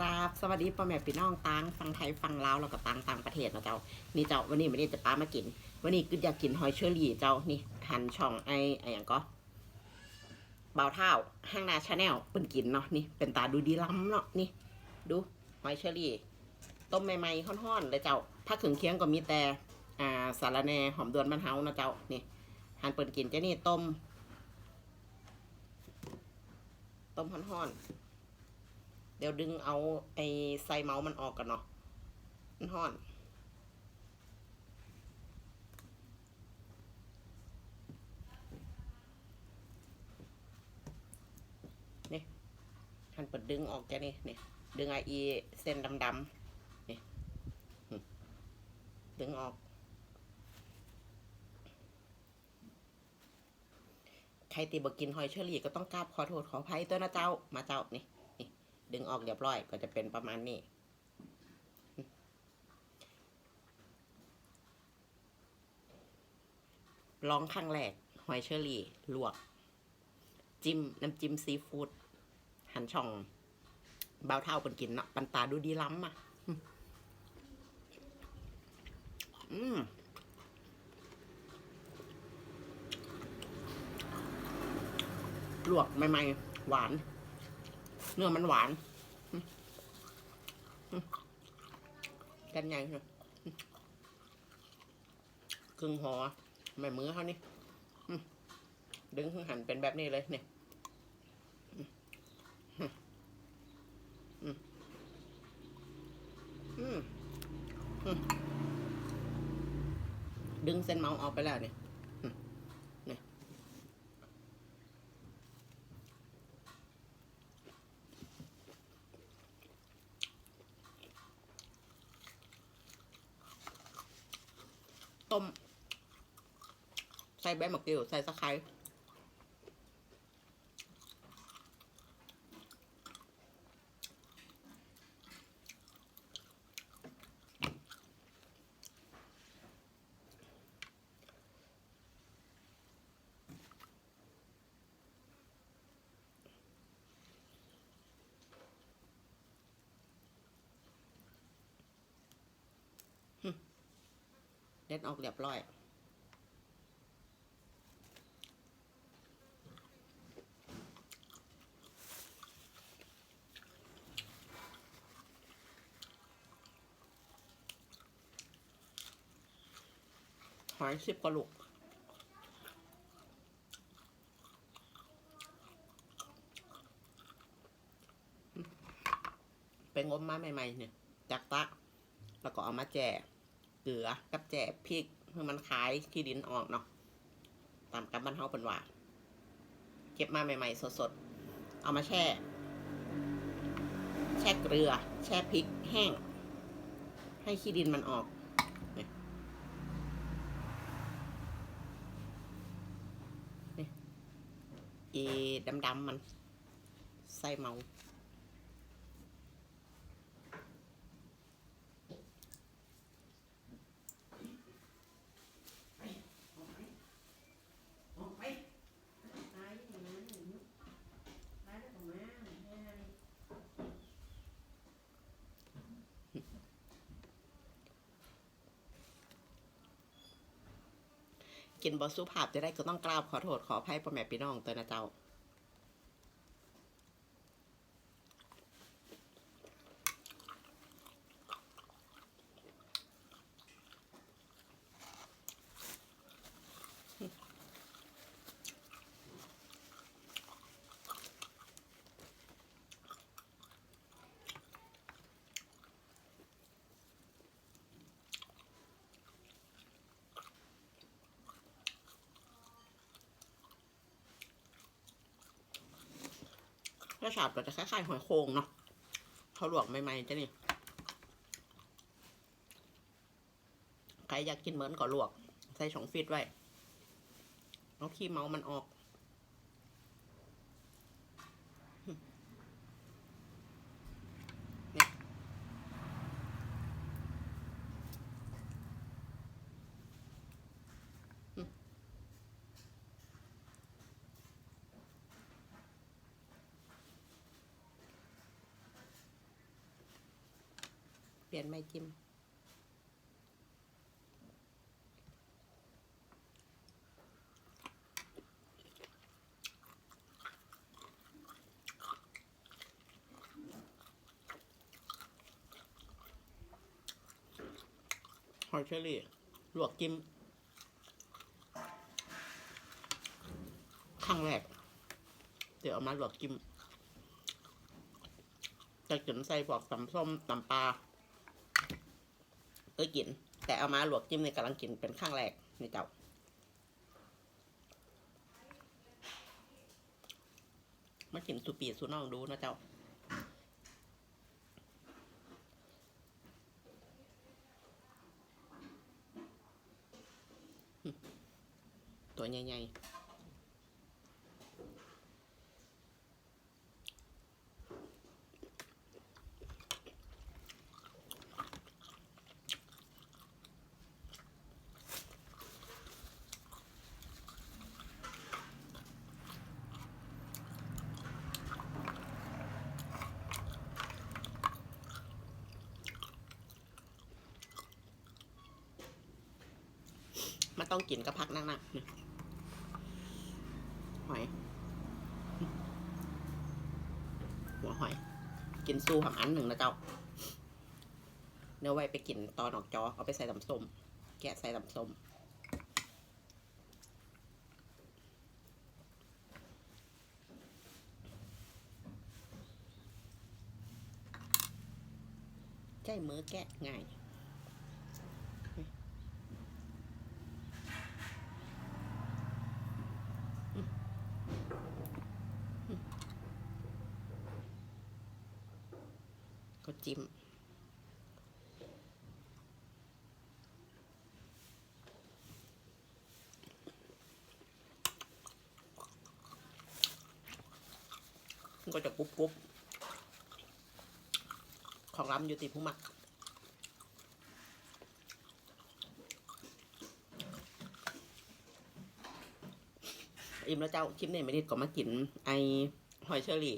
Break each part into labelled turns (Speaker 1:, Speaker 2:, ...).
Speaker 1: ครับ สวัสดีพ่อแม่พี่น้องต่างฟังไทยฟังลาวแล้วก็ต่างต่างประเทศนะเจ้า นี่เจ้าวันนี้วันนี้จะป้ามากิน วันนี้คือยากกินหอยเชอรี่เจ้า นี่หันช่องไอ้ไออย่างก็เบาเท้าห้างนาชาแนลเป็นกินเนาะนี่เป็นตาดูดีล้ำเนาะนี่ ดูหอยเชอรี่ต้มใหม่ๆห้อนๆเลยเจ้าถ้าขึงเคียงก็มีแต่อ่าสารแนหอมดวนมันเฮานะเจ้านี่หันเปิดกินเจ้านี่ต้ม ต้มห้อนๆ เดี๋ยวดึงเอาไอ้ไซเมาส์มันออกกันเนาะมันห้อนนี่หันเปิดดึงออกแกนี่นี่ดึงไอเอเส้นดำๆนี่ดึงออกใครตีบอกกินหอยเชอรี่ก็ต้องกราบขอโทษขออภัยตัวนะเจ้ามาเจ้านี่ ดึงออกเรียบร้อย ก็จะเป็นประมาณนี้ ลองครั้งแรกหอยเชอรี่ ลวก จิ้ม น้ำจิ้มซีฟู้ดหันช่องเบาเท่าเป็นกินเนาะปันตาดูดีล้ำอะอืมลวกใหม่ ๆ หวาน เนื้อมันหวานกันใหญ่เลยครึ่งหัวแม่มือเขานี่ดึงหันเป็นแบบนี้เลยเนี่ยดึงเส้นเมาส์ออกไปแล้วเนี่ยอืมเนี่ย ต้ม ใส่ใบมะกรูดใส่ตะไคร้เด็ดออกเรียบร้อย หอยสิบกว่าลูกเป็นงมมาใหม่ ๆ เนี่ย จากตะแล้วก็เอามาแจกเกลือกับแจกพริกเพื่อมันขายขี้ดินออกเนาะตามกับบ้านเฮาเป็นว่าเก็บมาใหม่ ๆ สดๆ เอามาแช่ แช่เกลือ แช่พริกแห้ง ให้ขี้ดินมันออก อีดำๆมันไส้เมา กินบอสุภาพจะได้ก็ต้องกราบขอโทษขออภัยพ่อแม่พี่น้องตัวนะเจ้า รสาบก็จะคล้ายๆหอยโขงเนาะเขาหลวกใหม่ๆจ้ะนี่ใครอยากกินเหมือนก็ลวก ใส่ช่องฟิตไว้เอาขี้เมามันออกเนี่ย เปลี่ยนไม่จิ้ม หอยเชอรี่ลวกจิ้มครั้งแรก เดี๋ยวเอามาลวกจิ้มจะกินใส่พวกตำส้มตำปลา ยกิน แต่เอามาหลวกจิ้มในกำลังกินเป็นครั้งแรกในเจ้ามากินสุปีสุน้องดูนะเจ้าตัวใหญ่ๆ มันต้องกินกับผักนักๆหอย หัวหอย กินสู้หำอันหนึ่งนะเจ้า เนื้อไว้ไปกินตอนออกจอเอาไปใส่ตำส้ม แกะใส่ตำส้มใช้มือแกะง่าย ก็จิ้ม ก็จะกรุบกรุบของล้ำอยู่ติผู้หมักอิ่มแล้วเจ้าคลิปนี้ไม่ได้ก็มากินไอหอยเชอรี่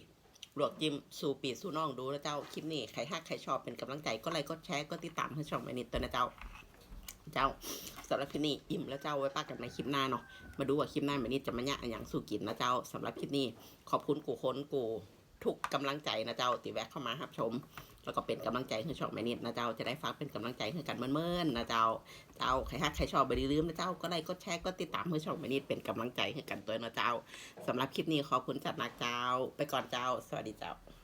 Speaker 1: ลวกจิ้มสู่ปีสู่น้องดูแลเจ้าคลิปนี้ใครฮักใครชอบเป็นกำลังใจก็ไลค์ก็แชร์ก็ติดตามให้ช่องไม่นิดตัวนะเจ้า เจ้าสำหรับคลิปนี้อิ่มแล้วเจ้าไว้ป้ากันในคลิปหน้าเนาะมาดูว่าคลิปหน้าไม่นิดจะมาเนี่ยอย่างสู่กินนะเจ้าสำหรับคลิปนี้ขอบคุณกูคนกูทุกกำลังใจนะเจ้าติแวะเข้ามารับชม แล้วก็เป็นกำลังใจให้ช่องแมนิดนะเจ้าจะได้ฟังเป็นกำลังใจให้กันเมื่อนๆนะเจ้าเจ้าใครฮักใครชอบไปลืมนะเจ้าก็ไลค์ก็แชร์ก็ติดตามให้ช่องแมนิดเป็นกำลังใจให้กันตัวนะเจ้าสำหรับคลิปนี้ขอบคุณจัดหนักเจ้า ไปก่อนเจ้า สวัสดีเจ้า